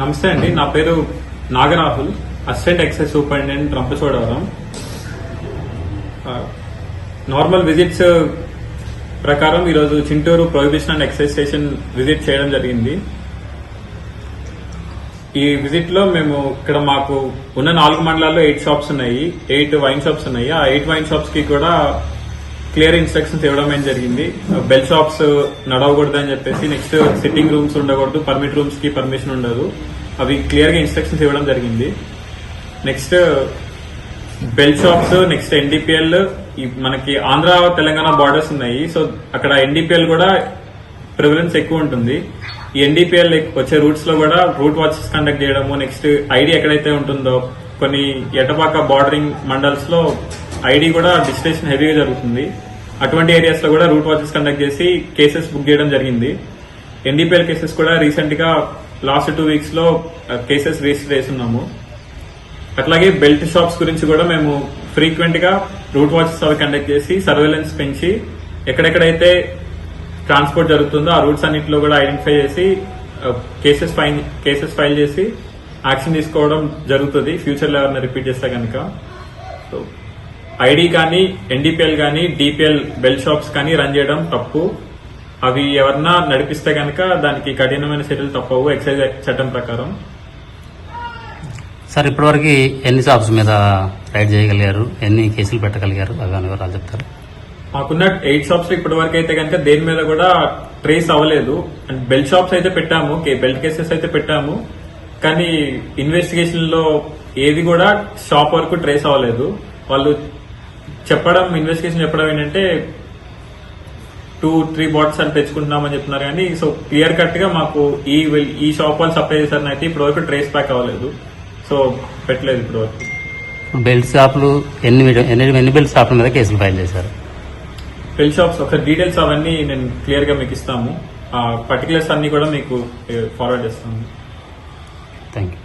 నమస్తే అండి నా పేరు Nagarahul assistant excise superintendent Rampachodavaram. Normal visits ప్రకారం ఈరోజు Chintur prohibition and excise station visit చేయడం జరిగింది. ఈ విజిట్లో మేము ఇక్కడ మాకు ఉన్న నాలుగు మండలాల్లో ఎయిట్ షాప్స్ ఉన్నాయి ఎయిట్ వైన్ షాప్స్ ఉన్నాయి. ఆ ఎయిట్ వైన్ షాప్స్కి కూడా క్లియర్ ఇన్స్ట్రక్షన్స్ ఇవ్వడం జరిగింది? బెల్ షాప్స్ నడవకూడదు అని చెప్పేసి నెక్స్ట్ సిట్టింగ్ రూమ్స్ ఉండకూడదు పర్మిట్ రూమ్స్కి పర్మిషన్ ఉండదు. అవి క్లియర్గా ఇన్స్ట్రక్షన్స్ ఇవ్వడం జరిగింది. Next belt shops next NDPL మనకి ఆంధ్ర తెలంగాణ బార్డర్స్ ఉన్నాయి. సో అక్కడ ఎన్డీపీఎల్ కూడా ప్రివలెన్స్ ఎక్కువ ఉంటుంది. ఈ ఎన్డీపీఎల్ వచ్చే రూట్స్లో కూడా రూట్ వాచెస్ కండక్ట్ చేయడము నెక్స్ట్ ఐడి ఎక్కడైతే ఉంటుందో కొన్ని ఎటపాక బార్డరింగ్ మండల్స్లో ఐడి కూడా డిస్టేషన్ హెవీగా జరుగుతుంది. అటువంటి ఏరియాస్లో కూడా రూట్ వాచెస్ కండక్ట్ చేసి కేసెస్ బుక్ చేయడం జరిగింది. ఎన్డీపీఎల్ కేసెస్ కూడా రీసెంట్గా లాస్ట్ టూ వీక్స్లో కేసెస్ రిజిస్టర్ చేస్తున్నాము. అట్లాగే బెల్ట్ షాప్స్ గురించి కూడా మేము ఫ్రీక్వెంట్గా రూట్ వాచెస్ అవి కండక్ట్ చేసి సర్వేలెన్స్ పెంచి ఎక్కడెక్కడైతే ట్రాన్స్పోర్ట్ జరుగుతుందో ఆ రూట్స్ అన్నింటిలో కూడా ఐడెంటిఫై చేసి కేసెస్ ఫైన్ కేసెస్ ఫైల్ చేసి యాక్షన్ తీసుకోవడం జరుగుతుంది. ఫ్యూచర్లో ఎవరైనా రిపీట్ చేస్తే కనుక సో ఐడి కానీ ఎన్డీపీఎల్ కానీ డిపిఎల్ బెల్ షాప్స్ కానీ రన్ చేయడం తప్పు. అవి ఎవరన్నా నడిపిస్తే కనుక దానికి కఠినమైన చర్యలు తప్పవు ఎక్సైజ్ చట్టం ప్రకారం. సార్ ఇప్పటివరకు ఎన్ని షాప్స్ మీద రైడ్ చేయగలిగారు? ఎన్ని కేసులు పెట్టగలిగారు? అవి వివరాలు చెప్తారు? మాకున్న ఎయిట్ షాప్స్ ఇప్పటి వరకు అయితే కనుక దేని మీద కూడా ట్రేస్ అవ్వలేదు. అండ్ బెల్ట్ షాప్స్ అయితే పెట్టాము బెల్ట్ కేసెస్ అయితే పెట్టాము. కానీ ఇన్వెస్టిగేషన్లో ఏది కూడా షాప్ వరకు ట్రేస్ అవ్వలేదు. వాళ్ళు చెప్పడం ఇన్వెస్టిగేషన్ చెప్పడం ఏంటంటే టూ త్రీ బాటిల్స్ అని తెచ్చుకుంటున్నామని చెప్తున్నారు. కానీ సో క్లియర్ కట్గా మాకు ఈ ఈ షాప్ వాళ్ళు సప్లై చేశారని అయితే ఇప్పటి వరకు ట్రేస్ బ్యాక్ అవ్వలేదు. సో పెట్టలేదు ఇప్పటి వరకు బెల్ట్ షాపులు ఎన్ని ఎన్ని బెల్ట్ షాపుల మీద కేసులు ఫైల్ చేశారు? బెల్ షాప్స్ ఒక డీటెయిల్స్ అవన్నీ నేను క్లియర్గా మీకు ఇస్తాము. ఆ పర్టికులర్స్ అన్ని కూడా మీకు ఫార్వర్డ్ చేస్తాము. Thank you